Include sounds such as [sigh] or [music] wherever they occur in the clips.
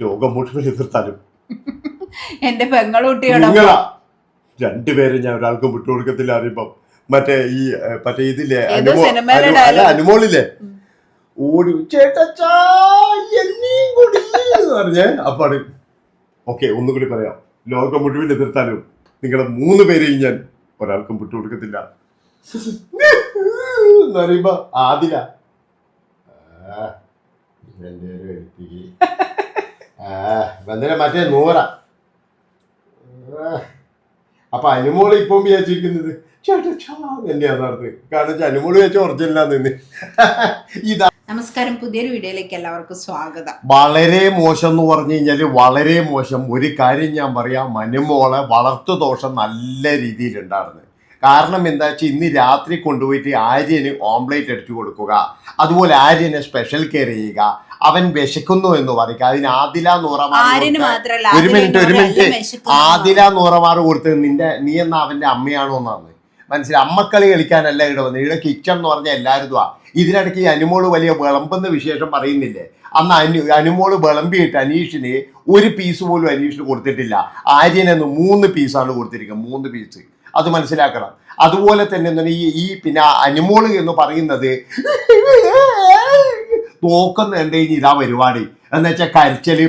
ലോകം മുഴുവൻ എതിർത്താലും. എന്റെ പെങ്ങളുട്ടിയോടൊപ്പം. നിങ്ങളാ. രണ്ടുപേരും ഞാൻ ഒരാൾക്കും വിട്ടുകൊടുക്കത്തില്ല അറിയുമ്പം മറ്റേ ഈ മറ്റേ ഇതില്ലേ അനുമോ അല്ല അനുമോളില്ലേ? ഓടി ചേട്ടച്ചാ എന്നെയും കൂടി എന്ന് പറഞ്ഞേ അപ്പാണ് ഓക്കെ ഒന്നും കൂടി പറയാം. ലോകം മുഴുവൻ എതിർത്താലും നിങ്ങളുടെ മൂന്ന് പേരെയും ഞാൻ ഒരാൾക്കും വിട്ടുകൊടുക്കത്തില്ല. എന്ന് പറയുമ്പോ ആദില. വന്നിട്ട് മറ്റേ നൂറ. അപ്പൊ അനുമോൾ ഇപ്പം വിചാരിച്ചിരിക്കുന്നത് ചേട്ടാ കാരണം വെച്ചാൽ ഒറിജിനലാന്ന് [laughs] ഇതാ. നമസ്കാരം പുതിയൊരു വീഡിയോയിലേക്ക് എല്ലാവർക്കും സ്വാഗതം. വളരെ മോശം എന്ന് പറഞ്ഞു കഴിഞ്ഞാൽ വളരെ മോശം. ഒരു കാര്യം ഞാൻ പറയാം മനുമോളെ വളർത്തു ദോഷം നല്ല രീതിയിൽ രീതിയിലുണ്ടായിരുന്നു കാരണം എന്താ വെച്ചാൽ ഇന്ന് രാത്രി കൊണ്ടുപോയിട്ട് ആര്യന് ഓംപ്ലേറ്റ് അടിച്ചു കൊടുക്കുക. അതുപോലെ ആര്യനെ സ്പെഷ്യൽ കെയർ ചെയ്യുക. അവൻ വിശക്കുന്നു എന്ന് പറയുക അതിന് ആദില നൂറമാർ കൊടുത്ത- ഒരു മിനിറ്റ് ഒരു മിനിറ്റ്. ആദില നൂറമാർ കൊടുത്തത് നിന്റെ നീ എന്ന അവന്റെ അമ്മയാണോ എന്നാണ്. മനസ്സിലായി? അമ്മക്കളി കളിക്കാനല്ല ഇവിടെ വന്നത്. ഇവിടെ കിച്ചൺ എന്ന് പറഞ്ഞാൽ എല്ലാവരും ഇതുവാ. ഇതിനിടയ്ക്ക് ഈ അനുമോൾ വലിയ വിളമ്പെന്ന് വിശേഷം പറയുന്നില്ലേ? അന്ന് അനു അനുമോൾ വിളമ്പിയിട്ട് അനീഷിന് ഒരു പീസ് പോലും അനീഷിന് കൊടുത്തിട്ടില്ല. ആര്യനെന്ന് മൂന്ന് പീസാണ് കൊടുത്തിരിക്കുന്നത്. മൂന്ന് പീസ് അത് മനസ്സിലാക്കണം. അതുപോലെ തന്നെ ഈ ഈ പിന്നെ അനുമോൾ എന്ന് പറയുന്നത് നോക്കുന്ന എന്റെ ഇതാ പരിപാടി. എന്ന് വെച്ചാൽ കരച്ചൽ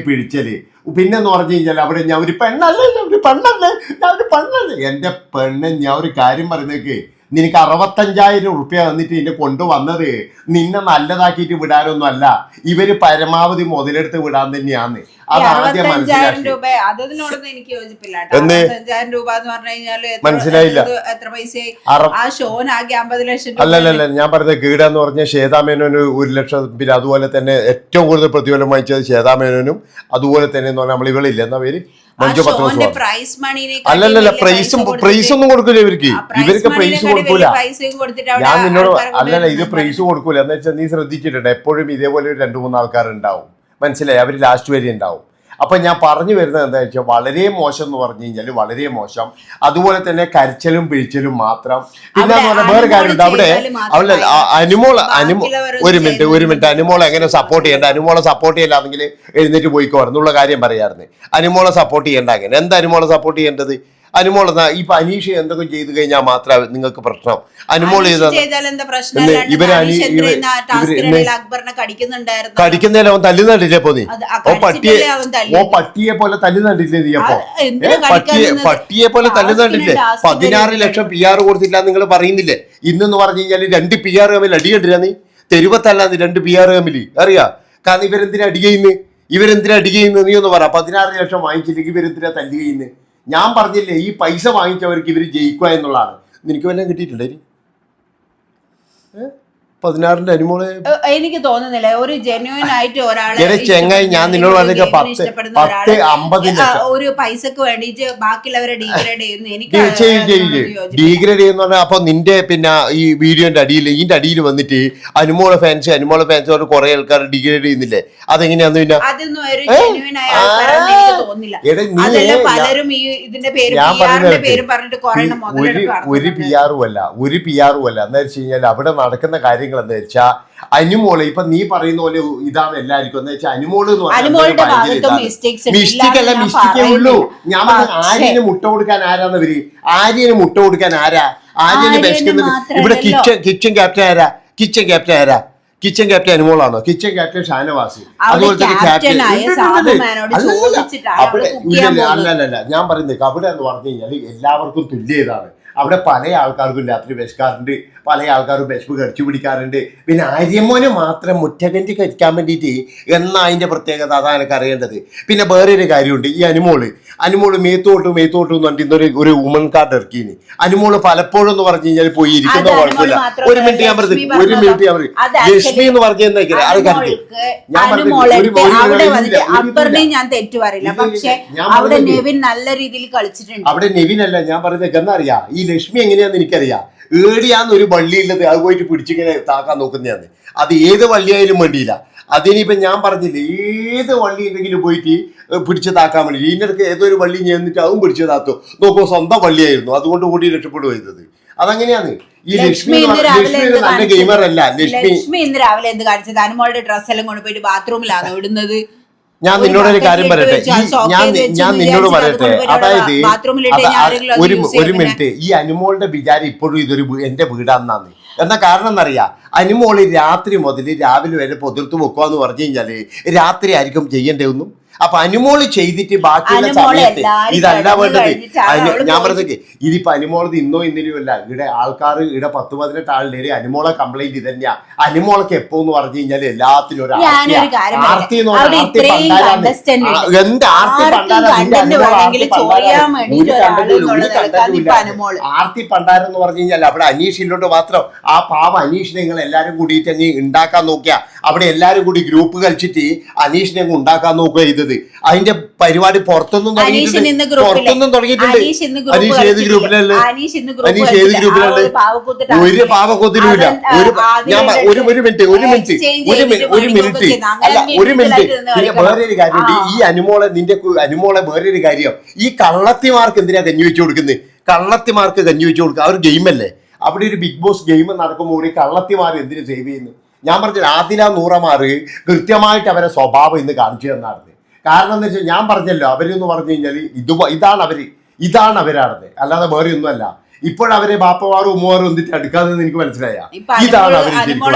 പിന്നെന്ന് പറഞ്ഞു കഴിഞ്ഞാൽ അവിടെ ഞാൻ ഒരു പെണ്ണല്ലേ ഞാൻ ഒരു പെണ്ണല്ലേ ഞാൻ ഒരു പെണ്ണല്ലേ. എന്റെ പെണ്ണ് ഞാൻ ഒരു കാര്യം പറയുന്നേക്ക് നിനക്ക് അറുപത്തഞ്ചായിരം റുപ്യ തന്നിട്ട് എന്നെ കൊണ്ടുവന്നത് നിന്നെ നല്ലതാക്കിയിട്ട് വിടാനൊന്നും അല്ല ഇവർ പരമാവധി മുതലെടുത്ത് വിടാൻ ആദ്യം അറുപത്തഞ്ചായിരം രൂപ. അതിനോടൊന്നും എനിക്ക് യോജിപ്പില്ല അറുപത്തഞ്ചായിരം രൂപ എന്ന് പറഞ്ഞു കഴിഞ്ഞാൽ മനസ്സിലായില്ല. എത്ര പൈസയായി? ആ ഷോനാകെ അമ്പത് ലക്ഷം രൂപ അല്ലല്ലല്ല ഞാൻ പറഞ്ഞത് ഗീഡ എന്ന് പറഞ്ഞ ശ്വേതാമേനോന് ഒരു ലക്ഷം പിന്നെ അതുപോലെ തന്നെ ഏറ്റവും കൂടുതൽ പ്രതിഫലം വാങ്ങിച്ചത് ശ്വേതാമേനോനും അതുപോലെ തന്നെ എന്ന് പറഞ്ഞാൽ നമ്മൾ ഇവളില്ല? എന്നാ പേര്? മഞ്ജു ഷോന്റെ പ്രൈസ് മണിനെ അല്ലല്ലല്ല പ്രൈസും പ്രൈസ് ഒന്നും കൊടുക്കില്ല ഇവർക്ക്. ഇവർക്ക് പ്രൈസ് കൊടുക്കൂല. ഞാൻ നിന്നോട് അല്ലല്ല ഇത് പ്രൈസ് കൊടുക്കൂല. എന്ന് വെച്ചാൽ നീ ശ്രദ്ധിച്ചിട്ടുണ്ട്. എപ്പോഴും ഇതേപോലെ ഒരു രണ്ട് മൂന്ന് ആൾക്കാർ ഉണ്ടാവും മനസ്സിലായി? അവർ ലാസ്റ്റ് വരെ ഉണ്ടാവും. അപ്പൊ ഞാൻ പറഞ്ഞു വരുന്നത് എന്താ വെച്ചാൽ വളരെ മോശം എന്ന് പറഞ്ഞു കഴിഞ്ഞാൽ വളരെ മോശം. അതുപോലെ തന്നെ കരച്ചലും പിഴിച്ചലും മാത്രം. പിന്നെ വേറെ കാര്യമുണ്ട്. അവിടെ അവിടെ അനുമോൾ അനുമോ ഒരു മിനിറ്റ് ഒരു മിനിറ്റ് അനുമോളെ എങ്ങനെ സപ്പോർട്ട് ചെയ്യേണ്ട? അനുമോളെ സപ്പോർട്ട് ചെയ്യില്ലാന്നെങ്കിൽ എഴുന്നേറ്റ് പോയിക്കോ എന്നുള്ള കാര്യം പറയാറുണ്ട് അനുമോളെ സപ്പോർട്ട് ചെയ്യണ്ട അങ്ങനെ. എന്താ അനുമോളെ സപ്പോർട്ട് ചെയ്യേണ്ടത്? അനുമോൾ എന്നാ ഇപ്പൊ അനീഷ എന്തൊക്കെ ചെയ്തു കഴിഞ്ഞാൽ മാത്രമേ നിങ്ങൾക്ക് പ്രശ്നം? അനുമോൾ കടിക്കുന്നതിൽ അവൻ തല്ലുന്നുണ്ടില്ലേ പോ നീ ഓ പട്ടിയെ തല്ലി. ഓ പട്ടിയെ പോലെ തല്ലുന്നുണ്ടില്ലേ നീ അപ്പൊ? പട്ടിയെ പട്ടിയെ പോലെ തല്ലി നട്ടില്ലേ പതിനാറ് ലക്ഷം പി ആർ കൊടുത്തില്ല നിങ്ങൾ പറയുന്നില്ലേ? ഇന്നെന്ന് പറഞ്ഞു കഴിഞ്ഞാൽ രണ്ട് പി ആർ കമ്മിൽ അടി കണ്ടില്ല നീ? തെരുവത്തല്ലാന്ന് രണ്ട് പി ആർ തമ്മിൽ അറിയാ? കാരണം ഇവരെന്തിനാ അടി ചെയ്യുന്നത് ഇവരെന്തിനാ അടി ചെയ്യുന്നത് നീ ഒന്ന് പറ. പതിനാറ് ലക്ഷം വാങ്ങിച്ചില്ലെങ്കിൽ ഇവരെന്തിനാ തല്ലി ചെയ്യുന്നത് ഞാൻ പറഞ്ഞില്ലേ ഈ പൈസ വാങ്ങിച്ചവർക്ക് ഇവർ ജയിക്കുക എന്നുള്ളതാണ് നിനക്ക് വല്ലതും കിട്ടിയിട്ടില്ലേ? പതിനാറിന്റെ അനുമോളെ എനിക്ക് തോന്നുന്നില്ല. ഒരു ജെന്യൂൻ ആയിട്ട് ഒരാളെ ചെങ്ങായി ഞാൻ നിന്നോട് പത്ത് ഒരു പൈസക്ക് വേണ്ടിട്ട് ബാക്കിയുള്ളവരെ ഡീഗ്രേഡ് ചെയ്യുന്നു. എനിക്ക്. ഡീഗ്രേഡ് ചെയ്യുന്ന പറഞ്ഞാൽ അപ്പൊ നിന്റെ പിന്നെ ഈ വീഡിയോന്റെ അടിയിൽ ഇതിന്റെ അടിയിൽ വന്നിട്ട് അനുമോള ഫാൻസ് അനുമോള ഫാൻസ് കുറെ ആൾക്കാർ ഡിഗ്രേഡ് ചെയ്യുന്നില്ലേ? അതെങ്ങനെയാന്ന് പിന്നെ? അതൊന്നും ഒരു ജെന്യൂൻ ആയ എടേ ഞാൻ- പലരും ഈ ഇതിന്റെ പേര് പേര് പറഞ്ഞിട്ട് കുറെ ഒരു പി ആറും അല്ല ഒരു പി ആറും അല്ല. എന്താ വെച്ച് കഴിഞ്ഞാൽ അവിടെ നടക്കുന്ന കാര്യങ്ങൾ എന്താ വെച്ചാൽ അനുമോൾ ഇപ്പൊ നീ പറയുന്ന പോലെ ഇതാണ് എല്ലാവർക്കും എന്താ വെച്ചാൽ അനുമോൾ എന്ന് പറഞ്ഞാൽ മിസ്റ്റേക്ക് അല്ല മിസ്റ്റേക്കേ ഉള്ളൂ. ഞാൻ പറഞ്ഞ ആര്യന് മുട്ട കൊടുക്കാൻ ആരാന്ന് വരി ആര്യന് മുട്ട കൊടുക്കാൻ ആരാ? ആര്യന് വിശക്കുന്നത് ഇവിടെ കിച്ചൺ കിച്ചൺ ക്യാപ്റ്റൻ ആരാ? കിച്ചൺ ക്യാപ്റ്റൻ ആരാ? കിച്ചൺ ക്യാപ്റ്റൻ അനുമോളാണോ? കിച്ചൺ ക്യാപ്റ്റൻ ഷാനവാസി. അതുപോലെ തന്നെ ക്യാപ്റ്റൻ അല്ലല്ല. അല്ലല്ല ഞാൻ പറയുന്നത് അവിടെ എന്ന് പറഞ്ഞു കഴിഞ്ഞാൽ എല്ലാവർക്കും തുല്യതാണ്. അവിടെ പല ആൾക്കാർക്കും രാത്രി വിശക്കാറുണ്ട്. പല ആൾക്കാരും വിശപ്പ് കടിച്ചു പിടിക്കാറുണ്ട്. പിന്നെ ആര്യമോന് മാത്രം മുറ്റകഞ്ചി കഴിക്കാൻ വേണ്ടിയിട്ട് എന്നാ അതിന്റെ പ്രത്യേകത? അതാണ് എനിക്ക് അറിയേണ്ടത്. പിന്നെ വേറൊരു കാര്യമുണ്ട്. ഈ അനുമോൾ. അനുമോൾ മേത്തോട്ടും മേത്തോട്ടും എന്ന് പറഞ്ഞിട്ട് ഒരു ഒരു വുമൺ കാർഡ് ഇറക്കിന് അനുമോൾ പലപ്പോഴും എന്ന് പറഞ്ഞു കഴിഞ്ഞാൽ പോയി ഇരിക്കുന്ന കുഴപ്പമില്ല. ഒരു മിനിറ്റ് ഞാൻ പറഞ്ഞത് പറഞ്ഞു ഒരു മിനിറ്റ് ഞാൻ പറഞ്ഞു ലക്ഷ്മി എന്ന് പറഞ്ഞാൽ അത് ഒരു- അവിടെ നെവിൻ നല്ല രീതിയിൽ കളിച്ചിട്ടുണ്ട്. അവിടെ അല്ല ഞാൻ പറയുന്നത് എന്നറിയാ ഈ ലക്ഷ്മി എങ്ങനെയാന്ന് എനിക്കറിയാം. ഏടിയാന്ന് ഒരു വള്ളിയുള്ളത് അത് പോയിട്ട് പിടിച്ചിങ്ങനെ താക്കാൻ നോക്കുന്നതാണ് അത് ഏത് വള്ളിയായാലും വേണ്ടിയില്ല. അതിനിപ്പോ ഞാൻ പറഞ്ഞില്ല ഏത് വള്ളി ഉണ്ടെങ്കിലും പോയിട്ട് പിടിച്ച് താക്കാൻ വേണ്ടി. ഇതിനിടയ്ക്ക് ഏതൊരു വള്ളി ചെന്നിട്ട് അതും പിടിച്ച് താത്തു. നോക്കൂ സ്വന്തം വള്ളിയായിരുന്നു. അതുകൊണ്ട് കൂടി രക്ഷപ്പെടുക ചെയ്തത് അതങ്ങനെയാണ്? ഈ ലക്ഷ്മി ഒരു നല്ല ഗെയിമർ അല്ല. ലക്ഷ്മി ലക്ഷ്മി ഇന്ന് രാവിലെ എന്ത് കാണിച്ചത്? അനുമോളുടെ ഡ്രസ് എല്ലാം കൊണ്ടുപോയിട്ട് ബാത്റൂമിലാണ് ഇടുന്നത്? ഞാൻ നിന്നോട് ഒരു കാര്യം പറയട്ടെ? ഞാൻ ഞാൻ നിന്നോട് പറയട്ടെ? അതായത് ഒരു ഒരു മിനിറ്റ്. ഈ അനുമോളുടെ വിചാരം ഇപ്പോഴും ഇതൊരു എന്റെ വീടാന്നാന്ന് എന്താ കാരണം എന്നറിയാം? അനുമോൾ രാത്രി മുതൽ രാവിലെ വരെ പൊതിർത്ത് വെക്കുക എന്ന് പറഞ്ഞു കഴിഞ്ഞാൽ രാത്രി ആയിരിക്കും ചെയ്യേണ്ടതൊന്നും അപ്പൊ അനുമോൾ ചെയ്തിട്ട് ബാക്കിയുള്ള അനുമോൾ സമയത്ത് എല്ലാരും ഇതല്ല കിടന്ന് വേണ്ടത് കഴിഞ്ഞിട്ടാണ് അനു- അവൾ ഞാൻ. പറഞ്ഞത് ഇതിപ്പോ അനുമോളത് ഇന്നോ ഇന്നലെയോ അല്ല ഇവിടെ ആൾക്കാർ ഇവിടെ പത്ത് പതിനെട്ട് ആളുടെ അനുമോളെ കംപ്ലൈന്റ് ഇതന്നെയാ അനുമോളൊക്കെ എപ്പോ എന്ന് പറഞ്ഞു കഴിഞ്ഞാൽ എല്ലാത്തിനും ഒരു ഞാനൊരു ആർത്തി എന്ന് പറയാം. പറഞ്ഞാൽ അവിടെ ആർത്തി ഇത്രയും പണ്ടാരാന്ന്. contestant ഉണ്ട്. എന്ത് ആർത്തി ആർക്കും പണ്ടാരാ? നിന്റെ content അനുമോൾ വേണമെങ്കിൽ ആർത്തി പണ്ടാരാ. വേണ്ടിയിട്ട് ഒരു ഒരാൾ content ഇല്ല, എന്നുള്ള ഒരു content നിലക്കാണ് ഇല്ല. ഇപ്പൊ അനുമോൾ. ആർത്തി പണ്ടാരം എന്ന് പറഞ്ഞു കഴിഞ്ഞാൽ അവിടെ അനീഷിലോട്ട് മാത്രം ആ പാവ അനീഷിനെ നിങ്ങൾ എല്ലാരും കൂടിയിട്ട് അങ്ങ് ഉണ്ടാക്കാൻ നോക്കിയാ അവിടെ എല്ലാരും കൂടി ഗ്രൂപ്പ് കളിച്ചിട്ട് അനീഷിനെ അങ്ങ് ഉണ്ടാക്കാൻ നോക്കുക ചെയ്തത് അതിന്റെ പരിപാടി പുറത്തൊന്നും തുടങ്ങിയിട്ടുണ്ട്. പുറത്തൊന്നും തുടങ്ങിയിട്ടുണ്ട്. അനീഷ് ഏത്. ഗ്രൂപ്പിലല്ലേ? അനീഷ് ഏത്? ആ ഒരു പാവക്കൂത്ത് ഒരു ഒരു ആ, ഞാൻ ഒരു ഒരു മിനിറ്റ് ഒരു മിനിറ്റ് ഒരു മിനിറ്റ്. ഒരു അല്ല ഒരു മിനിറ്റ്. പിന്നെ വേറൊരു കാര്യമുണ്ട് ആ. ഈ അനുമോളെ നിന്റെ അനുമോളെ വേറൊരു കാര്യം. ഈ കള്ളത്തിമാർക്ക് എന്തിനാ കഞ്ഞി വെച്ചു കൊടുക്കുന്നത് കള്ളത്തിമാർക്ക് കഞ്ഞി വെച്ചു കൊടുക്കുക അവർ ഗെയിമല്ലേ അവിടെ ഒരു ബിഗ് ബോസ് ഗെയിം നടക്കുമ്പോൾ ഈ കള്ളത്തിമാർ എന്തിനു സേവ് ചെയ്യുന്നു? ഞാൻ പറഞ്ഞില്ല ആദില നൂറമാർ കൃത്യമായിട്ട് അവരെ സ്വഭാവം ഇന്ന് കാണിച്ചു തന്നാണ് കാരണം എന്താ വെച്ചാൽ ഞാൻ പറഞ്ഞല്ലോ അവരെന്ന് പറഞ്ഞു കഴിഞ്ഞാൽ ഇത് ഇതാണ് അവർ ഇതാണ് അവരാണത് അല്ലാതെ വേറെ ഒന്നുമല്ല. ഇപ്പോഴവരെ ബാപ്പമാരും ഉമ്മമാരും എന്നിട്ട് അടുക്കാതെ എനിക്ക് മനസ്സിലായ? ഇതാണ് അനുമോൾ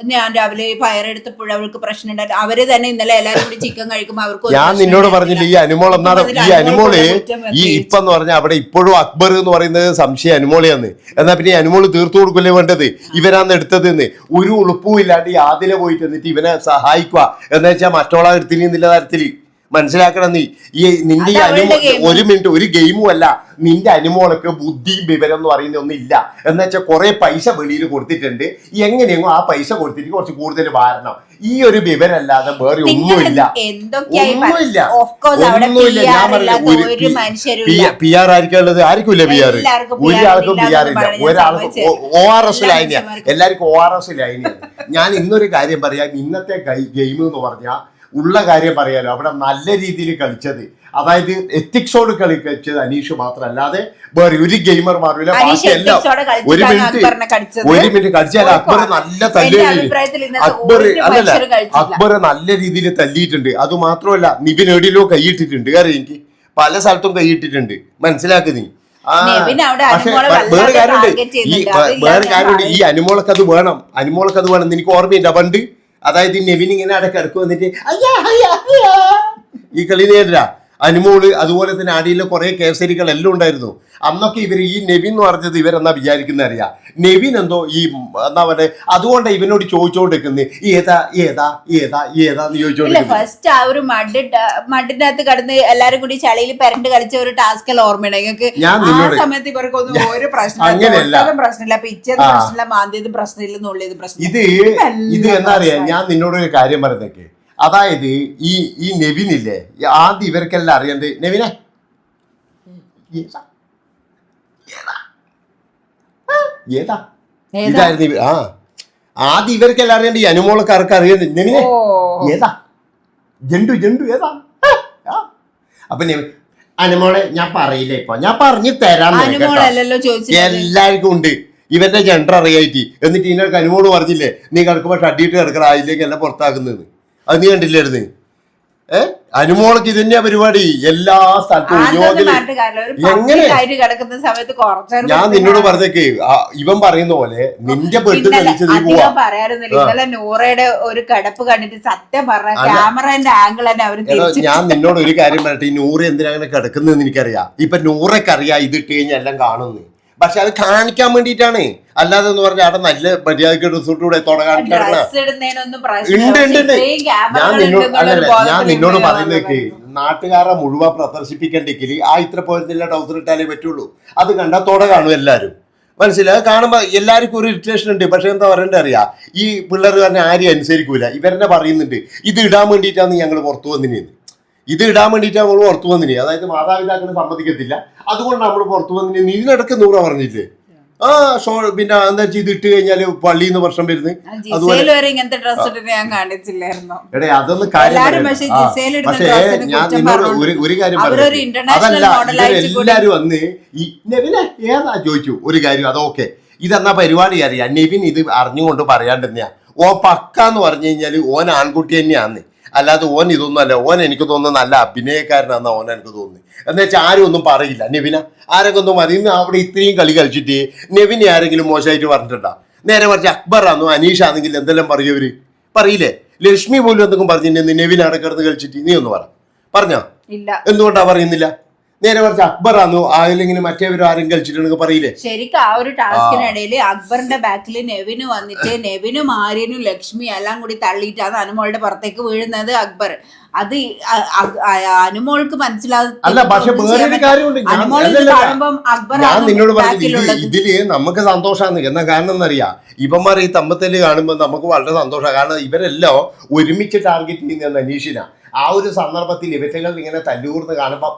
ഞാൻ രാവിലെ എടുത്തപ്പോൾ അവൾക്ക് പ്രശ്നം ഉണ്ടായിരുന്നു അവർ തന്നെ ഇന്നലെ എല്ലാവരും കൂടി ചിക്കൻ കഴിക്കുമ്പോൾ അവർക്ക് ഞാൻ നിന്നോട്. പറഞ്ഞില്ല ഈ അനുമോൾ എന്നാണ് ഈ അനുമോൾ ഈ പ്രത്യേകിച്ച്. ഇപ്പം എന്ന് പറഞ്ഞാൽ അവിടെ ഇപ്പോഴും അക്ബർ എന്ന് പറയുന്നത് സംശയം അനുമോളിയാന്ന് എന്നാ പിന്നെ അനുമോൾ തീർത്തു കൊടുക്കല്ലേ വേണ്ടത്? ഇവരാന്ന് എടുത്തത് എന്ന് ഒരു ഉളുപ്പും ഇല്ലാണ്ട് ഈ ആദില പോയിട്ട് എന്നിട്ട് ഇവനെ സഹായിക്കുക. എന്ന് വെച്ചാൽ മറ്റോളെ എടുത്തിന് എന്നുള്ള തരത്തിൽ. മനസ്സിലാക്കണം നീ. ഈ നിന്റെ ഈ അനുമോ ഒരു മിനിറ്റ് ഒരു ഗെയിമും അല്ല. നിന്റെ അനുമോളൊക്കെ ബുദ്ധിയും വിവരം എന്ന് പറയുന്ന ഒന്നും ഇല്ല എന്ന് വെച്ചാൽ കുറെ പൈസ വെളിയിൽ കൊടുത്തിട്ടുണ്ട്. എങ്ങനെയെങ്കിലും ആ പൈസ കൊടുത്തിട്ട് കുറച്ച് കൂടുതൽ വാരണം. ഈ ഒരു വിവരമല്ലാതെ വേറെ ഒന്നുമില്ല. ഒന്നുമില്ല. ഒന്നുമില്ല. ഞാൻ പറഞ്ഞ. പി ആർ ആയിരിക്കുള്ളത് ആർക്കുമില്ല പി ആർ ഒരാൾക്കും പി ആർ ഇല്ല. ഒരാൾക്ക് ഒ ആർ എസ് ലൈനിയാണ് ലൈനിയ എല്ലാവർക്കും ഒ ആർ എസ് ലൈനിയാണ് ഞാൻ ഇന്നൊരു കാര്യം പറയാം. ഇന്നത്തെ ഗെയിം എന്ന് പറഞ്ഞാൽ ഉള്ള കാര്യം പറയാലോ. അവിടെ നല്ല രീതിയിൽ കളിച്ചത്. അതായത് എത്തിക്സോട് കളി കളിച്ചത് അനീഷ് മാത്രം അല്ലാതെ വേറെ ഒരു ഗെയിമർ മാറില്ല ഒരു മിനിറ്റ്. ഒരു മിനിറ്റ് കളിച്ചാൽ അക്ബർ നല്ല അഭിപ്രായത്തിൽ അക്ബർ അല്ലല്ല അക്ബർ നല്ല രീതിയിൽ തല്ലിയിട്ടുണ്ട്. അത് മാത്രമല്ല നിബിൻ എവിടെയല്ലോ കൈയിട്ടിട്ടുണ്ട് അറിയാം എനിക്ക്? പല സ്ഥലത്തും കൈയിട്ടിട്ടുണ്ട് മനസ്സിലാക്ക് നീ. വേറെ കാര്യമുണ്ട്. ഈ വേറെ കാര്യമുണ്ട്. ഈ. അനുമോളൊക്കെ അത് വേണം. അനുമോളൊക്കെ അത് വേണം എനിക്ക് ഓർമ്മയില്ല പണ്ട് അതായത് ഈ നെവിൻ ഇങ്ങനെ അടക്ക ഇടയ്ക്ക് വന്നിട്ട് ഈ കളി നേരില്ല അനുമോൾ അതുപോലെ തന്നെ അടിയിലെ കുറെ കേസരികൾ എല്ലാം ഉണ്ടായിരുന്നു. അന്നൊക്കെ ഇവർ ഈ നെവിൻ എന്ന് പറഞ്ഞത് ഇവരെന്നാ വിചാരിക്കുന്ന അറിയാം? നെവിൻ എന്തോ ഈ എന്താ പറയുക അതുകൊണ്ട് ഇവനോട് ചോദിച്ചോണ്ടിരിക്കുന്നത് ഏതാ ഏതാ ഏതാ ഏതാന്ന് ഇല്ല ചോദിച്ചോണ്ടിരിക്കുന്നത് ഫസ്റ്റ് ആ ഒരു മഡ് മഡിന്റെ അകത്ത് കടന്ന് എല്ലാരും കൂടി ചളിയിൽ പെരണ്ട് കളിച്ച ഒരു ടാസ്ക് എല്ലാം ഓർമ്മയുണ്ട്? ഞങ്ങൾക്ക് ആ സമയത്ത് ഇവർക്കൊന്നും ഒരു പ്രശ്നം. പ്രശ്നമില്ല. പിച്ചത്. പ്രശ്നമില്ല മാന്തിയത് പ്രശ്നമില്ല നുള്ളിയത് പ്രശ്നം ഇത് ഇത് എന്താ അറിയാ ഞാൻ നിന്നോട് ഒരു കാര്യം പറഞ്ഞേക്ക് അതായത് ഈ ഈ നെവിനില്ലേ ആദ്യം ഇവർക്കെല്ലാം അറിയണ്ട്? നെവിനെ? ഏതാ? ഇതായിരുന്നു ആ. ആദ്യം ഇവർക്കെല്ലാം അറിയണ്ട്? ഈ അനുമോളക്കാർക്ക് അറിയണ്ട് നെവിനെ? ഏതാ? ജണ്ടു ജണ്ടു ഏതാ. അപ്പൊ അനുമോളെ ഞാൻ പറയില്ല ഇപ്പൊ? ഞാൻ പറഞ്ഞു തരാം. എല്ലാവർക്കും ഉണ്ട്. ഇവന്റെ ജെൻഡർ അറിയായിട്ട്. എന്നിട്ട് ഇതിനൊക്കെ അനുമോട് പറഞ്ഞില്ലേ നീ കിടക്കുമ്പോ ഷഡിയിട്ട് കിടക്കണം അതിലേക്ക് എല്ലാം പുറത്താക്കുന്നത്. അത് നീ കണ്ടില്ലായിരുന്നു ഏ? അനുമോളക്ക് ഇത് തന്നെയാ പരിപാടി. എല്ലാ സ്ഥലത്തും എങ്ങനെ? ഞാൻ നിന്നോട് പറഞ്ഞേക്ക് ഇവൻ പറയുന്ന പോലെ നിന്റെ ബെഡ് ഇന്നലെ നീ പോവാ. ഇന്നലെ നൂറയുടെ ഒരു കിടപ്പ് കണ്ടിട്ട് സത്യം പറഞ്ഞ ക്യാമറന്റെ ആംഗിൾ തന്നെ അവർ എടോ, ഞാൻ നിന്നോട് ഒരു കാര്യം പറയട്ടെ ഈ നൂറ് എന്തിനാ അങ്ങനെ കിടക്കുന്നതെന്ന് എനിക്കറിയാം. ഇപ്പൊ നൂറൊക്കെ അറിയാം ഇത് ഇട്ട് കഴിഞ്ഞാൽ എല്ലാം കാണുന്നു പക്ഷെ അത് കാണിക്കാൻ വേണ്ടിയിട്ടാണ്. അല്ലാതെ എന്ന് പറഞ്ഞാൽ അവിടെ നല്ല മര്യാദയ്ക്ക് റിസോർട്ട് കൂടെ ഉണ്ട്, ഉണ്ട്, ഉണ്ട്. ഞാൻ നിന്നോട് അല്ലല്ല ഞാൻ നിന്നോട് പറയുന്നേക്ക് നാട്ടുകാരെ മുഴുവൻ പ്രദർശിപ്പിക്കണ്ടെങ്കിൽ ആ ഇത്ര പോലത്തെ ടൗസർ ഇട്ടാലേ പറ്റുള്ളൂ. അത് കണ്ടാൽ തുട കാണും എല്ലാരും. മനസ്സിലായി? അത് കാണുമ്പോൾ എല്ലാവർക്കും ഒരു ഇറിറ്റേഷൻ ഉണ്ട്. പക്ഷെ എന്താ പറയണ്ടേ അറിയാ? ഈ പിള്ളേർ തന്നെ ആരെയും അനുസരിക്കൂല. ഇവരെന്നെ പറയുന്നുണ്ട് ഇത് ഇടാൻ വേണ്ടിയിട്ടാണ് ഞങ്ങൾ പുറത്തു വന്നിന് ഇത് ഇടാൻ വേണ്ടിയിട്ട് നമ്മൾ പുറത്തു വന്നിനി അതായത് മാതാപിതാക്കൾ സമ്മതിക്കത്തില്ല. അതുകൊണ്ട് നമ്മൾ പുറത്തു വന്നിന് ഇതിനിടക്ക് നൂറ പറഞ്ഞില്ലേ? ആ ഷോ പിന്നെ എന്താ വെച്ചാൽ ഇത് ഇട്ട് കഴിഞ്ഞാൽ പള്ളിയിൽ നിന്ന് പ്രശ്നം വരുന്നത് അതുപോലെ ഇങ്ങനത്തെ ഡ്രസ് ഞാൻ കാണിച്ചില്ലായിരുന്നു. എടേ അതൊന്നും കാര്യം. പക്ഷേ ഞാൻ നിന്നോട് ഒരു ഒരു കാര്യം പറഞ്ഞു അതല്ല എല്ലാരും വന്ന് ഈ ഏതാ ചോദിച്ചു? ഒരു കാര്യം അതൊക്കെ ഇതെന്നാ പരിപാടി അറിയാം. നെവിൻ ഇത് അറിഞ്ഞുകൊണ്ട് പറയാണ്ടെന്നെയാ ഓ പക്ക എന്ന് പറഞ്ഞു കഴിഞ്ഞാൽ ഓൻ ആൺകുട്ടി തന്നെയാന്ന്. അല്ലാതെ ഓൻ ഇതൊന്നും അല്ല. ഓൻ എനിക്ക് തോന്നുന്നു നല്ല അഭിനയക്കാരനാണെന്നാ ഓൻ എനിക്ക് തോന്നുന്നു. എന്ന് വെച്ചാൽ ആരും ഒന്നും പറയില്ല. നെവിന? ആരൊക്കെ ഒന്നും മതി ഇന്ന് അവിടെ ഇത്രയും കളി കളിച്ചിട്ട് നെവിനെ ആരെങ്കിലും മോശമായിട്ട് പറഞ്ഞിട്ടുണ്ടാ? നേരെ മറിച്ച് അനീഷ് അനീഷാണെങ്കിൽ എന്തെല്ലാം പറയൂര് പറയില്ലേ? ലക്ഷ്മി പോലും എന്തെങ്കിലും പറഞ്ഞിട്ടുണ്ടെങ്കിൽ നെവിൻ അടക്കടന്ന് കിടന്ന് കളിച്ചിട്ട് നീ ഒന്ന് പറ. പറഞ്ഞോ? എന്തുകൊണ്ടാ പറയുന്നില്ല? നേരെ മറിച്ച് അക്ബറാന്നോ ആരെങ്കിലും മറ്റേവരും ആരും കളിച്ചിട്ടുണ്ടെങ്കിൽ പറയില്ലേ? ശരിക്കും ആ ഒരു ടാസ്കിനിടയിൽ അക്ബറിന്റെ ബാക്കിൽ നെവിന് വന്നിട്ട് [laughs] നെവിനും ആര്യനും ലക്ഷ്മി എല്ലാം കൂടി തള്ളിയിട്ടാണ് അനുമോളുടെ പുറത്തേക്ക് വീഴുന്നത് അക്ബർ. അത് അനുമോൾക്ക് അക്ബർ ബാക്കിലുള്ളത് ഇതിൽ നമുക്ക് സന്തോഷമാണ് എന്നാ കാരണം എന്നറിയാ? ഇവന്മാർ ഈ തമ്പത്തൽ കാണുമ്പോൾ നമുക്ക് വളരെ സന്തോഷമാണ് കാരണം ഇവരെല്ലാം ഒരുമിച്ച് ടാർഗറ്റ് ചെയ്യുന്ന അനീഷിന. ആ ഒരു സന്ദർഭത്തിൽ ഇവറ്റകൾ ഇങ്ങനെ തല്ലൂർന്ന് കാണുമ്പോൾ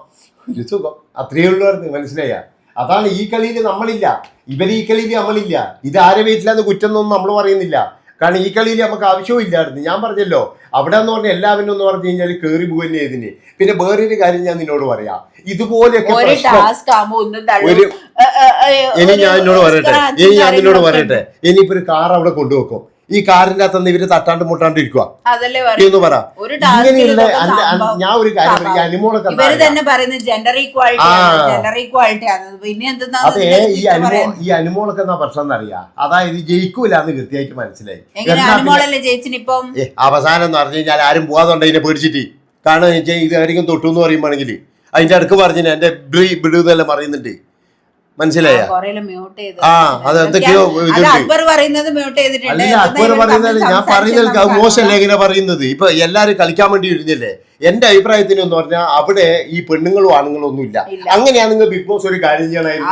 ഒരു സുഖം അത്രയേ ഉള്ളൂ മനസ്സിലായ? അതാണ് ഈ കളിയിൽ നമ്മളില്ല. ഇവർ ഈ കളിയിൽ നമ്മളില്ല. ഇത് ആരെ വീട്ടിലാന്ന് കുറ്റം എന്നൊന്നും നമ്മൾ പറയുന്നില്ല. കാരണം ഈ കളിയിൽ നമുക്ക് ആവശ്യവും ഇല്ലായിരുന്നു. ഞാൻ പറഞ്ഞല്ലോ അവിടെ എന്ന് പറഞ്ഞാൽ എല്ലാവരും എന്ന് പറഞ്ഞു കഴിഞ്ഞാൽ കയറി പോകല്ലേ ഇതിന്. പിന്നെ വേറൊരു കാര്യം ഞാൻ നിന്നോട് പറയാം. ഇതുപോലെയൊക്കെ ഒന്നും ഇനി ഞാൻ നിന്നോട് പറയട്ടെ. ഇനി ഞാൻ നിന്നോട് പറയട്ടെ. ഇനിയിപ്പോ ഒരു കാർ അവിടെ കൊണ്ടുവെക്കും. ഈ കാറിന്റെ അകത്തുനിന്ന് ഇവർ തട്ടാണ്ട് മുട്ടാണ്ട് ഇരിക്കുക അതല്ലേ നീ പറയും പറ. ഇങ്ങനെയുള്ള. ഞാൻ ഒരു കാര്യം പറയാം. ഈ അനുമോളൊക്കെ അതെ ഈ അനുമോ ഈ അനുമോളൊക്കെ എന്നാ പ്രശ്നം എന്നറിയാ? അതായത് ജയിക്കൂല എന്ന് കൃത്യമായിട്ട് മനസ്സിലായി. എന്നാ അവസാനം എന്ന് പറഞ്ഞു കഴിഞ്ഞാൽ ആരും പോവാതുണ്ട് ഇതിനെ പേടിച്ചിട്ട്. കാരണം എന്ന് ഇത് ആരെങ്കിലും തൊട്ടു എന്ന് പറയുമ്പോണെങ്കിൽ അതിന്റെ അടുക്ക് പറഞ്ഞു എന്റെ ബ്രീ ബിടുന്നെല്ലാം പറയുന്നുണ്ട്. മനസ്സിലായ? ആ അത് എന്തൊക്കെയോ അക്ബർ പറയുന്നത് ഞാൻ പറയുന്നത് നമുക്ക് മോശമല്ലേ അറിയാം. ഇങ്ങനെ പറയുന്നത്? ഇപ്പൊ എല്ലാരും കളിക്കാൻ വേണ്ടി ഇരുന്നില്ലേ? എന്റെ അഭിപ്രായത്തിന് എന്ന് പറഞ്ഞാൽ അവിടെ ഈ പെണ്ണുങ്ങളും ആണുങ്ങളും ഒന്നും ഇല്ല. അങ്ങനെയാ നിങ്ങൾ ബിഗ് ബോസ് ഒരു കാര്യം ചെയ്യണമായിരുന്നു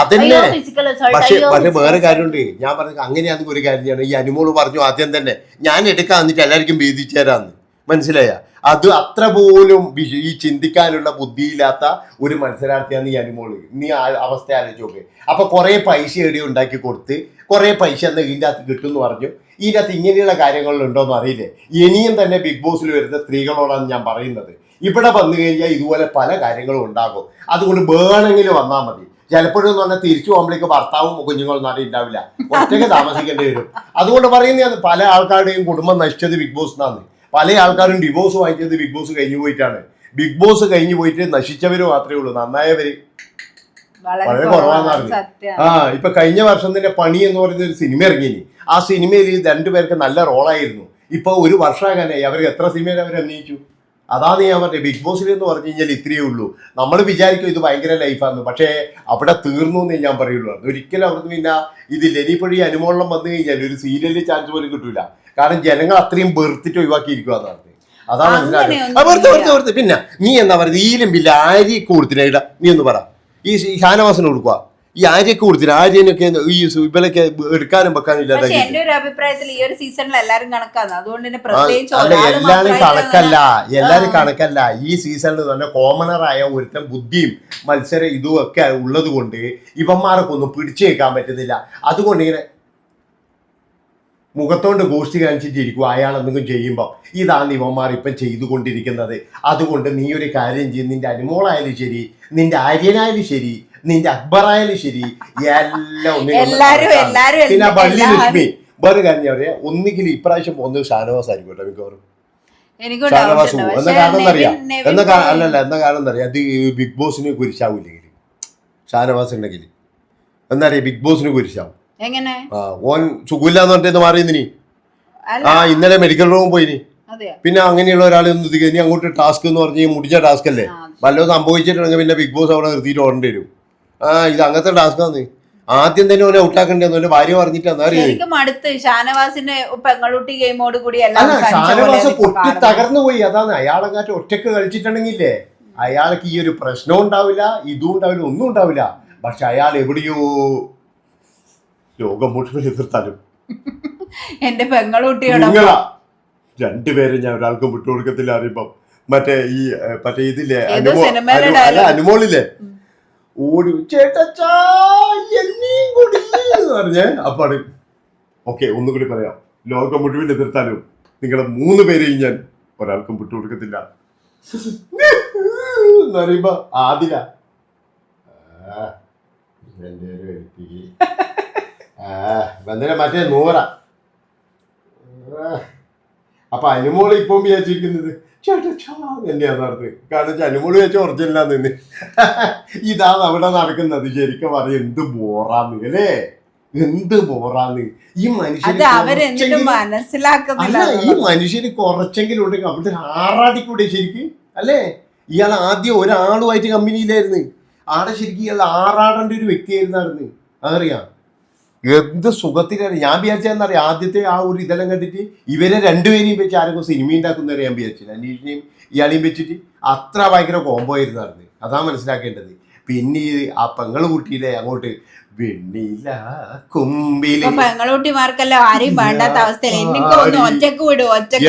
അതന്നെ. പക്ഷെ പക്ഷെ വേറെ കാര്യമുണ്ട്. ഞാൻ പറഞ്ഞത് അങ്ങനെയാണെങ്കിൽ ഒരു കാര്യം ചെയ്യണം ഈ അനുമോൾ പറഞ്ഞു ആദ്യം തന്നെ ഞാൻ എടുക്കാൻ എന്നിട്ട് എല്ലാവർക്കും ഭീതിച്ചേരാന്ന്. തരാന്ന് മനസ്സിലായ? അത് അത്ര പോലും ഈ ചിന്തിക്കാനുള്ള ബുദ്ധിയില്ലാത്ത ഒരു മത്സരാർത്ഥിയാണ് ഈ അനുമോൾ. നീ അവസ്ഥ ആലോചിച്ച് നോക്ക്. അപ്പൊ കുറെ പൈസ എടി ഉണ്ടാക്കി കൊടുത്ത് കുറെ പൈസ അന്ന് ഇതിന്റെ അകത്ത് കിട്ടും എന്ന് പറഞ്ഞു. ഇതിന്റെ അകത്ത് ഇങ്ങനെയുള്ള കാര്യങ്ങളുണ്ടോന്ന് അറിയില്ലേ? ഇനിയും തന്നെ ബിഗ് ബോസിൽ വരുന്ന സ്ത്രീകളോടാണ് ഞാൻ പറയുന്നത്. ഇവിടെ വന്നു കഴിഞ്ഞാൽ ഇതുപോലെ പല കാര്യങ്ങളും ഉണ്ടാകും. അതുകൊണ്ട് വേണമെങ്കിൽ വന്നാൽ മതി. ചിലപ്പോഴും എന്ന് പറഞ്ഞാൽ തിരിച്ചു പോകുമ്പോഴേക്ക് ഭർത്താവും കുഞ്ഞുങ്ങളും നാട്ടിൽ ഉണ്ടാവില്ല. ഒറ്റയ്ക്ക് താമസിക്കേണ്ടി വരും. അതുകൊണ്ട് പറയുന്നതാണ് പല ആൾക്കാരുടെയും കുടുംബം നശിച്ചത് ബിഗ് ബോസ് എന്നാണ് പല ആൾക്കാരും ഡിവോഴ്സ് വാങ്ങിച്ചത് ബിഗ് ബോസ് കഴിഞ്ഞു പോയിട്ടാണ്. ബിഗ് ബോസ് കഴിഞ്ഞു പോയിട്ട് നശിച്ചവര് മാത്രമേ ഉള്ളൂ നന്നായവര്. വളരെ കുറവാണെന്ന് ആ ഇപ്പൊ കഴിഞ്ഞ വർഷം തന്നെ പണി എന്ന് പറയുന്ന ഒരു സിനിമ ഇറങ്ങിനി ആ സിനിമയിൽ രണ്ടുപേർക്ക് നല്ല റോളായിരുന്നു ഇപ്പൊ ഒരു വർഷമാകാനായി. അവർ എത്ര സിനിമയിൽ അവർ അഭിനയിച്ചു? അതാണ് ഞാൻ പറഞ്ഞത് ബിഗ് ബോസിൽ എന്ന് പറഞ്ഞു കഴിഞ്ഞാൽ ഇത്രയേ ഉള്ളൂ. നമ്മൾ വിചാരിക്കും ഇത് ഭയങ്കര ലൈഫാന്ന് പക്ഷേ അവിടെ തീർന്നു എന്നേ ഞാൻ പറയുള്ളൂ. അത് ഒരിക്കലും അവിടുന്ന് പിന്നെ ഇതില്ല. ഇനിയിപ്പോഴും അനുമോളം വന്നു കഴിഞ്ഞാൽ ഒരു സീരിയലിൽ ചാൻസ് പോലും കിട്ടൂല. കാരണം ജനങ്ങൾ അത്രയും വെറുത്തിട്ട് ഒഴിവാക്കിയിരിക്കുക അതാണ് അതാണ് മനസ്സിലാക്കുന്നത് പിന്നെ നീ എന്താ പറയുക ഈലും ബില്ല ആരി കൊടുത്തില്ല നീ ഒന്ന് പറ. ഈ ഷാനവാസിന് കൊടുക്കുക ഈ ആര്യക്ക് കൊടുത്തില്ല? ആര്യനൊക്കെ ഈ ഇവലൊക്കെ എടുക്കാനും വെക്കാനും ഇല്ലാതെ എന്റെ ഒരു അഭിപ്രായത്തിൽ ഈ ഒരു സീസണിൽ എല്ലാരും കണക്കാണ്. അതുകൊണ്ട് തന്നെ പ്രത്യേകിച്ച് അല്ല ഒരാൾ എല്ലാരും മാത്രമായിട്ട് കണക്കല്ല. എല്ലാരും കണക്കല്ല. ഈ സീസണിൽ തന്നെ കോമണറായ ഒരുത്തൻ ബുദ്ധിയും മത്സര ഇതും ഒക്കെ ഉള്ളത് കൊണ്ട് ഇവന്മാരൊക്കെ ഒന്നും പിടിച്ചു വെക്കാൻ പറ്റുന്നില്ല. അതുകൊണ്ട് ഇങ്ങനെ മുഖത്തോണ്ട് ഗോഷ്ടി കാണിച്ചിട്ടിരിക്കും അയാൾ എന്തെങ്കിലും ചെയ്യുമ്പോൾ ഇതാണ് ഇവന്മാർ ഇപ്പം ചെയ്തുകൊണ്ടിരിക്കുന്നത്. അതുകൊണ്ട് നീ ഒരു കാര്യം ചെയ്യും. നിന്റെ അനുമോളായാലും ശരി നിന്റെ ആര്യനായാലും ശരി നിന്റെ അക്ബറായാലും ശരി എല്ലാം ഒന്ന് പിന്നെ വള്ളി ലക്ഷ്മി വേറെ കാര്യം ഞാൻ പറയാം. ഒന്നുകിൽ ഇപ്രാവശ്യം പോകുന്നത് ഷാനവാസ് ആയിരിക്കും കേട്ടോ മിക്കവാറും. ഷാനവാസ്. പോകും. എന്താ കാരണം എന്നറിയാം? എന്താ അല്ലല്ല എന്താ കാരണം എന്നറിയാം? അത് ബിഗ് ബോസിന് കുരിശാവൂല്ലെങ്കിൽ ഷാനവാസ് ഉണ്ടെങ്കിൽ എന്താ പറയാ ബിഗ് ബോസിന് കുരിശാവും. ആ ഓൻ സുഖമില്ലാന്ന് പറഞ്ഞിട്ട് മാറിയെന്നിനി ആ ഇന്നലെ മെഡിക്കൽ റൂം പോയിനി പിന്നെ അങ്ങനെയുള്ള ഒരാൾ ഇനി അങ്ങോട്ട് ടാസ്ക് എന്ന് പറഞ്ഞ് മുടിച്ച ടാസ്ക് അല്ലേ? വല്ലതും സംഭവിച്ചിട്ടുണ്ടെങ്കിൽ പിന്നെ ബിഗ് ബോസ് അവിടെ നിർത്തിയിട്ട് ഓടേണ്ടി വരും. ആ ഇത് അങ്ങനത്തെ ടാസ്ക് ആണ്. ആദ്യം തന്നെ ഓനെ ഔട്ടാക്കണ്ടെന്ന് ഓന്റെ ഭാര്യ പറഞ്ഞിട്ടാ എന്താ അറിയാം ശരിക്കും അടുത്ത് ഷാനവാസിന്റെ പെങ്ങളൂട്ടി ഗെയിമോട് കൂടി എല്ലാം അല്ല അവസാനിച്ച ഷാനവാസ് ഇപ്പൊ പൊട്ടി കാണുന്നത്. തകർന്നു പോയി. അതാണ്. അയാളെങ്ങാട്ട് ഒറ്റയ്ക്ക് കളിച്ചിട്ടുണ്ടെങ്കിലേ അയാൾക്ക് ഈ ഒരു പ്രശ്നം ഉണ്ടാവില്ല ഇതും ഉണ്ടാവില്ല ഒന്നും ഉണ്ടാവില്ല. പക്ഷെ അയാൾ എവിടെയോ ലോകം മുഴുവൻ എതിർത്താലും. എന്റെ പെങ്ങളൂട്ടിയോട് നിങ്ങളാ രണ്ടുപേരും ഞാൻ ഒരാൾക്കും വിട്ടുകൊടുക്കത്തില്ല അറിയുമ്പം മറ്റേ ഈ മറ്റേ ഇതില്ലേ ഏതോ അനുമോ- സിനിമയിലെ അനു- അല്ല dialogue. അനുമോളില്ലേ. ഓടി ചേട്ടച്ചാ എന്നെയും കൂടി എന്ന് പറഞ്ഞേ ഓക്കെ ഒന്നുകൂടി പറയാം. ലോകം മുഴുവൻ എതിർത്താലും നിങ്ങളെ മൂന്ന് പേരെയും ഞാൻ ഒരാൾക്കും വിട്ടുകൊടുക്കത്തില്ല. എന്ന് ആദില. ആ, വന്നിട്ട് മറ്റേ നൂറ. അപ്പൊ അനുമോൾ ഇപ്പം വിചാരിച്ചിരിക്കുന്നത് ചേട്ടാ നടന്നത് കാരണം വെച്ചാൽ അനുമോൾ വെച്ച ഒറിജിനലാന്ന് നിന്ന് ഇതാണ് അവിടെ നടക്കുന്നത്. ശരിക്കും പറയും എന്ത് ബോറാന്ന് അല്ലേ? എന്ത് ബോറാന്ന്. ഈ മനുഷ്യന് മനസ്സിലാക്കുന്നില്ല ഈ മനുഷ്യന് കുറച്ചെങ്കിലും ഉണ്ടെങ്കിൽ അവിടെ ആറാടിക്കൂടെ ശരിക്ക് അല്ലേ? ഇയാൾ ആദ്യം ഒരാളുമായിട്ട് കമ്പനിയിലായിരുന്നു. ആടെ ശരിക്കും ഇയാൾ ആറാടേണ്ട ഒരു വ്യക്തിയായിരുന്നു അതറിയാം. എന്ത് സുഖത്തിലാണ് ഞാൻ വിചാരിച്ചതെന്നറിയാം ആദ്യത്തെ ആ ഒരു ഇതെല്ലാം കണ്ടിട്ട് ഇവരെ രണ്ടുപേരെയും വെച്ച് ആരെങ്കിലും സിനിമ ഉണ്ടാക്കുന്നവരെ ഞാൻ വിചാരിച്ചില്ല. അനീഷിനെയും ഇയാളെയും വെച്ചിട്ട് അത്ര ഭയങ്കര കോംബോ ആയിരുന്നു ആയിരുന്നായിരുന്നു അതാ മനസ്സിലാക്കേണ്ടത്. പിന്നെ ഈ ആ പെങ്ങൾ കൂട്ടിയില്ലേ അങ്ങോട്ട്? വെണ്ണില കുമ്പിൽ. പെങ്ങളൂട്ടിമാർക്കെല്ലാം ആരെയും വേണ്ടാത്ത അവസ്ഥയിൽ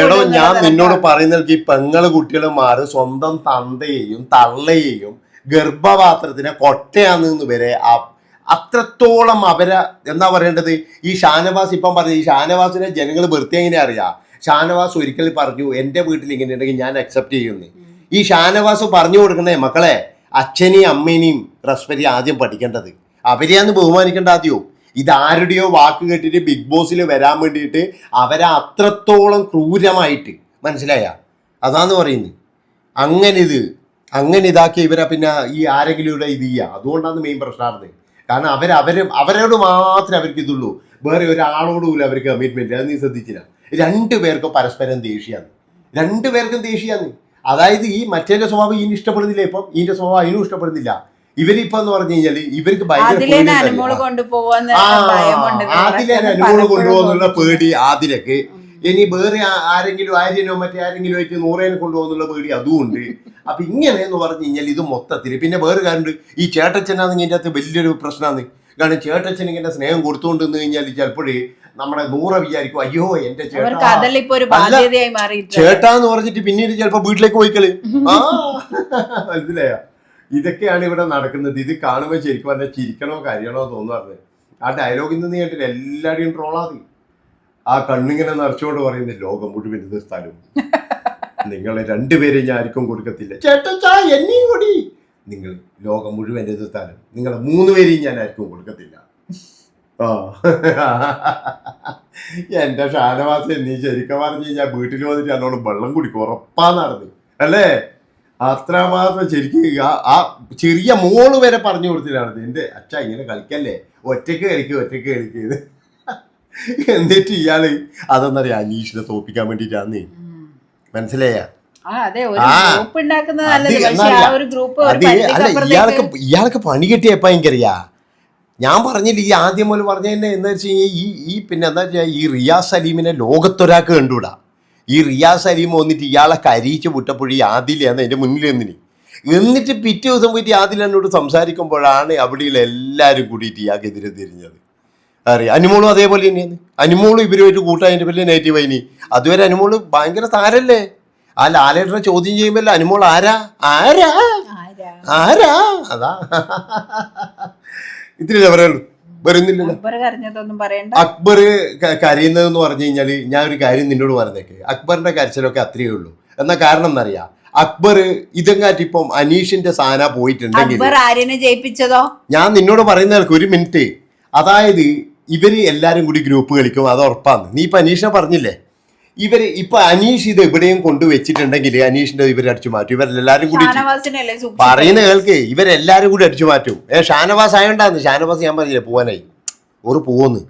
എടോ ഞാൻ നിന്നോട്. പറയുന്നത് ഈ പെങ്ങൾ കുട്ടികളുമാര് സ്വന്തം തന്തയെയും തള്ളയെയും ഗർഭപാത്രത്തിനെ കൊട്ടയാന്ന് വരെ ആ- അത്രത്തോളം അവരെ എന്താ പറയേണ്ടത്? ഈ ഷാനവാസ് ഇപ്പം പറഞ്ഞു ഈ ഷാനവാസിനെ ജനങ്ങൾ വെറുതെ എങ്ങനെ അറിയാ? ഷാനവാസ് ഒരിക്കൽ പറഞ്ഞു എന്റെ വീട്ടിൽ ഇങ്ങനെ ഉണ്ടെങ്കിൽ ഞാൻ അക്സെപ്റ്റ് ചെയ്യുന്നു ഈ ഷാനവാസ് പറഞ്ഞു കൊടുക്കണേ മക്കളെ അച്ഛനെയും അമ്മേനെയും റെസ്പെക്റ്റ് ആദ്യം പഠിക്കേണ്ടത്. അവരെയാന്ന് ബഹുമാനിക്കേണ്ട ആദ്യവും ഇതാരുടെയോ വാക്ക് കേട്ടിട്ട് ബിഗ് ബോസിൽ വരാൻ വേണ്ടിയിട്ട് അവരെ അത്രത്തോളം ക്രൂരമായിട്ട് മനസ്സിലായ? അതാന്ന് പറയുന്നത് അങ്ങനെ ഇത് അങ്ങനെ ഇതാക്കി ഇവരെ പിന്നെ ഈ ആരെങ്കിലും ഇവിടെ ഇത് ചെയ്യുക അതുകൊണ്ടാണ് മെയിൻ പ്രശ്നമായിരുന്നത് കാരണം അവർ അവർ അവരോട് മാത്രമേ അവർക്ക് ഇതുള്ളൂ. വേറെ ഒരാളോടും ഇല്ല അവർക്ക് കമ്മിറ്റ്മെന്റ് അത് നീ ശ്രദ്ധിച്ചില്ല. രണ്ടു പേർക്കും പരസ്പരം ദേഷ്യമാണ് രണ്ടു പേർക്കും ദേഷ്യമാണ് അതായത് ഈ മറ്റേ സ്വഭാവം ഇതിന് ഇഷ്ടപ്പെടുന്നില്ല ഇപ്പം. ഇതിന്റെ സ്വഭാവം അതിനും ഇഷ്ടപ്പെടുന്നില്ല. ഇവരിപ്പം എന്ന് പറഞ്ഞു കഴിഞ്ഞാൽ ഇവർക്ക് ഭയങ്കര ആദിലേനെ. അനുമോൾ കൊണ്ടുപോകുന്നുള്ള. പേടി ആദിലക്ക് ഇനി വേറെ ആരെങ്കിലും ആര്യനോ മറ്റേ ആരെങ്കിലും ആയിട്ട് നൂറേനെ കൊണ്ടുപോകുന്നുള്ള പേടി അതും ഉണ്ട് അപ്പൊ ഇങ്ങനെ എന്ന് പറഞ്ഞു കഴിഞ്ഞാൽ ഇത് മൊത്തത്തിൽ പിന്നെ വേറെ കാര്യമുണ്ട്. ഈ ചേട്ടച്ചനാണെങ്കിൽ ഇതിന്റെ അകത്ത് വലിയൊരു പ്രശ്നമാണ് കാരണം ചേട്ടച്ചൻ ഇങ്ങനെ സ്നേഹം കൊടുത്തുകൊണ്ട് നിന്ന് കഴിഞ്ഞാൽ ചിലപ്പോഴേ നമ്മുടെ നൂറ വിചാരിക്കും അയ്യോ എന്റെ ചേട്ടാ. ചേട്ടാന്ന് പറഞ്ഞിട്ട് പിന്നീട് ചിലപ്പോ വീട്ടിലേക്ക് പോയിക്കളി. ആ മനസ്സിലായോ? ഇതൊക്കെയാണ് ഇവിടെ നടക്കുന്നത്. ഇത് കാണുമ്പോൾ ശരിക്കും പറഞ്ഞാൽ ചിരിക്കണോ കാര്യണോ തോന്നുന്നു പറഞ്ഞത്. ആ ഡയലോഗിൽ നിന്ന് കേട്ടില്ല എല്ലാവരെയും ട്രോളാതി ആ കണ്ണിങ്ങനെ നിറച്ചുകൊണ്ട് പറയുന്ന ലോകം മുഴുവൻ സ്ഥലം. [laughs] നിങ്ങളെ രണ്ടുപേരെയും ഞാൻ ആർക്കും കൊടുക്കത്തില്ല. ചേട്ടച്ചാ എന്നെയും കൂടി. നിങ്ങൾ ലോകം മുഴുവൻ സ്ഥലം. നിങ്ങളെ മൂന്ന് പേരെയും ഞാൻ ആർക്കും കൊടുക്കത്തില്ല. ആ. [laughs] എന്റെ ഷാനവാസൻ നീ ശരിക്കും പറഞ്ഞു കഴിഞ്ഞാൽ വീട്ടിൽ വന്നിട്ട് എന്നോട് വെള്ളം കുടിക്കും ഉറപ്പാ നടന്നു. അല്ലേ? അത്രമാത്രം ശരിക്കും ആ- ചെറിയ മോൾ വരെ പറഞ്ഞു കൊടുത്തിട്ടാണ് എന്റെ അച്ഛ ഇങ്ങനെ കളിക്കല്ലേ? ഒറ്റയ്ക്ക് കളിക്കുക ഒറ്റയ്ക്ക് കളിക്കുന്നത് എന്നിട്ട് ഇയാൾ അതെന്നറിയാം അനീഷിനെ തോപ്പിക്കാൻ വേണ്ടിട്ടാന്നേ. മനസ്സിലായ? ഇയാൾക്ക് ഇയാൾക്ക് പണി കിട്ടിയപ്പോ എനിക്കറിയാ. ഞാൻ പറഞ്ഞില്ല ഈ ആദ്യം മുതൽ പറഞ്ഞ തന്നെ എന്താ വെച്ച് കഴിഞ്ഞാൽ ഈ ഈ പിന്നെ എന്താ വെച്ചാൽ ഈ റിയാസ് സലീമിനെ ലോകത്തൊരാൾക്ക് കണ്ടുകൂടാ. ഈ റിയാസ് സലീം വന്നിട്ട് ഇയാളെ കരിയിച്ച് വിട്ടപ്പോഴീ ആദിലാണ് എന്റെ മുന്നിൽ നിന്നിന്. എന്നിട്ട് പിറ്റേ ദിവസം പോയിട്ട് ആദിൽ എന്നോട് സംസാരിക്കുമ്പോഴാണ് അവിടെയുള്ള എല്ലാവരും കൂടിയിട്ട് ഇയാൾക്കെതിരെ തിരിഞ്ഞത്. അറിയാം. അനുമോളും അതേപോലെ തന്നെയാണ്. അനുമോളും ഇവരുമായിട്ട് കൂട്ടായതിന്റെ പേരിൽ നെഗറ്റീവ് ആയിനി അതുവരെ അനുമോൾ ഭയങ്കര താരല്ലേ ആ ലാലേട്ടനെ ചോദ്യം ചെയ്യുമ്പോൾ അനുമോൾ ആരാ? ആരാ? ആരാ? അതാ. ഇത്തിരി പറയുള്ളൂ വരുന്നില്ലല്ലോ. അക്ബർ കരയുന്നതെന്ന് പറഞ്ഞു കഴിഞ്ഞാൽ ഞാൻ ഒരു കാര്യം നിന്നോട് പറഞ്ഞേക്ക്. അക്ബറിന്റെ കരച്ചിലൊക്കെ അത്രയേ ഉള്ളൂ. എന്നാ കാരണം എന്നറിയാം? അക്ബർ ഇതെങ്ങാറ്റിപ്പം അനീഷിന്റെ സാന പോയിട്ടുണ്ടെങ്കിൽ ഞാൻ നിന്നോട് പറയുന്ന ഒരു മിനിറ്റ്. അതായത് ഇവർ എല്ലാരും കൂടി ഗ്രൂപ്പ് കളിക്കും അത് ഉറപ്പാന്ന് നീ ഇപ്പൊ അനീഷിനെ പറഞ്ഞില്ലേ? ഇവർ ഇപ്പൊ അനീഷ് ഇത് എവിടെയും കൊണ്ടുവച്ചിട്ടുണ്ടെങ്കിൽ അനീഷിന്റെ ഇവരെ അടിച്ചു മാറ്റും. ഇവരെല്ലാരും കൂടി? പറയുന്ന കേൾക്ക് ഇവരെല്ലാരും കൂടി അടിച്ചു മാറ്റും. ഏ ഷാനവാസ് ആയോണ്ടാന്ന്. ഷാനവാസ് ഞാൻ പറഞ്ഞില്ലേ പോവാനായി. ഒരു പോന്ന്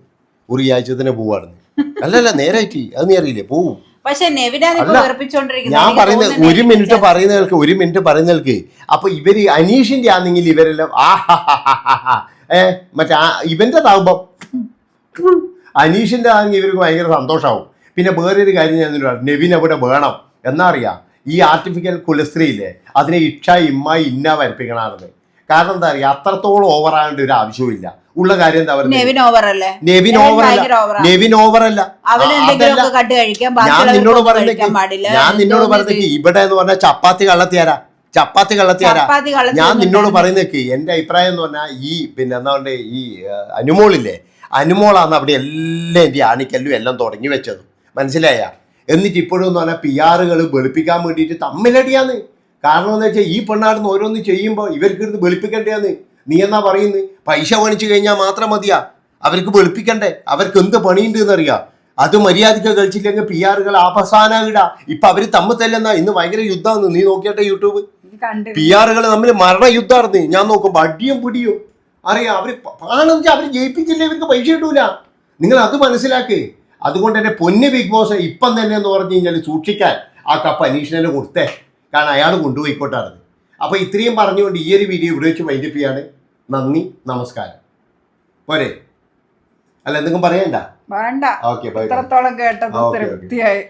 ഒരു ആഴ്ച തന്നെ പോവാണെന്ന് അല്ലല്ല നേരായിട്ട്. അത് നീ അറിയില്ലേ പോവും. ഞാൻ പറയുന്നത് ഒരു മിനിറ്റ് പറയുന്ന കേൾക്ക് ഒരു മിനിറ്റ് പറയുന്ന കേൾക്ക്. അപ്പൊ ഇവർ അനീഷിന്റെ ആണെങ്കിൽ ഇവരെല്ലാം ആ ഏ മറ്റേ ആ ഇവന്റേതാവുമ്പോ അനീഷിന്റെ ആണെങ്കിൽ ഇവർക്ക് ഭയങ്കര സന്തോഷമാവും പിന്നെ വേറൊരു കാര്യം ഞാൻ പറയാം. നെവിൻ അവിടെ വേണം? എന്നാ അറിയാം ഈ ആർട്ടിഫിക്കൽ കുലസ്ത്രീ ഇല്ലേ അതിനെ ഇക്ഷ ഇമ്മ ഇന്ന വരപ്പിക്കണമെന്ന് കാരണം എന്താ പറയുക അത്രത്തോളം ഓവർ ആകേണ്ട ഒരു ആവശ്യമില്ല ഉള്ള കാര്യം എന്താ പറയുക നെവിൻ ഓവർ അല്ലേ? നെവിൻ ഓവർ അല്ല. ഞാൻ നിന്നോട് പാടില്ല. ഞാൻ നിന്നോട് എനിക്ക് ഇവിടെ എന്ന് പറഞ്ഞാൽ ചപ്പാത്തി കള്ളത്തിയാരാ? ചപ്പാത്തി കള്ളത്തിയാരാ? ഞാൻ നിന്നോട്. പറയുന്നേക്ക് എന്റെ അഭിപ്രായം എന്ന് പറഞ്ഞാൽ ഈ പിന്നെ എന്താ പറയുക ഈ അനുമോളില്ലേ? അനുമോളാണ് അവിടെ എല്ലാം എന്റെ ആണിക്കല്ലും എല്ലാം തുടങ്ങി വെച്ചത്. മനസ്സിലായ? എന്നിട്ട് ഇപ്പോഴും എന്ന് പറഞ്ഞാൽ പി ആറുകൾ വെളുപ്പിക്കാൻ വേണ്ടിയിട്ട് തമ്മിലടിയാന്ന്. കാരണം എന്താ വെച്ചാൽ ഈ പെണ്ണാടുന്ന് ഓരോന്ന് ചെയ്യുമ്പോൾ ഇവർക്ക് ഇരുന്ന് വെളുപ്പിക്കണ്ടേന്ന് നീ എന്നാ പറയുന്നത് പൈസ പണിച്ചു കഴിഞ്ഞാൽ മാത്രം മതിയാ. അവർക്ക് വെളുപ്പിക്കണ്ടേ? അവർക്ക് എന്ത് പണിയുണ്ട് എന്നറിയാം? അത് മര്യാദയ്ക്ക് കളിച്ചില്ലെങ്കിൽ പി ആറുകൾ അവസാനം ഇടാ. ഇപ്പൊ അവർ തമ്മിൽ തല്ലെന്നാ ഇന്ന് ഭയങ്കര യുദ്ധമാണ്. നീ നോക്കിയാട്ടെ യൂട്യൂബ്. പി ആറുകൾ തമ്മിൽ മരണ യുദ്ധമായിരുന്നു ഞാൻ നോക്കുമ്പോ അടിയും പിടിയും. അറിയാം അവർ ആണെന്ന് വെച്ചാൽ അവർ ജയിപ്പിച്ചില്ലേ ഇവർക്ക് പൈസ കിട്ടൂല. നിങ്ങൾ അത് മനസ്സിലാക്കേ. അതുകൊണ്ട് തന്നെ പൊന്ന് ബിഗ് ബോസ് ഇപ്പം തന്നെ എന്ന് പറഞ്ഞു കഴിഞ്ഞാൽ സൂക്ഷിക്കാൻ ആ കപ്പ് അനീഷിനെ കൊടുത്തേ. കാരണം അയാൾ കൊണ്ടുപോയിക്കോട്ടാണ് അപ്പൊ ഇത്രയും പറഞ്ഞുകൊണ്ട് ഈ ഒരു വീഡിയോ ഇവിടെ വെച്ച് വൈൻഡപ്പ് ചെയ്യാണ് നന്ദി നമസ്കാരം. പോരെ? അല്ല എന്തെങ്കിലും പറയണ്ട? വേണ്ട. ഇത്രത്തോളം കേട്ടത്. തൃപ്തിയായി.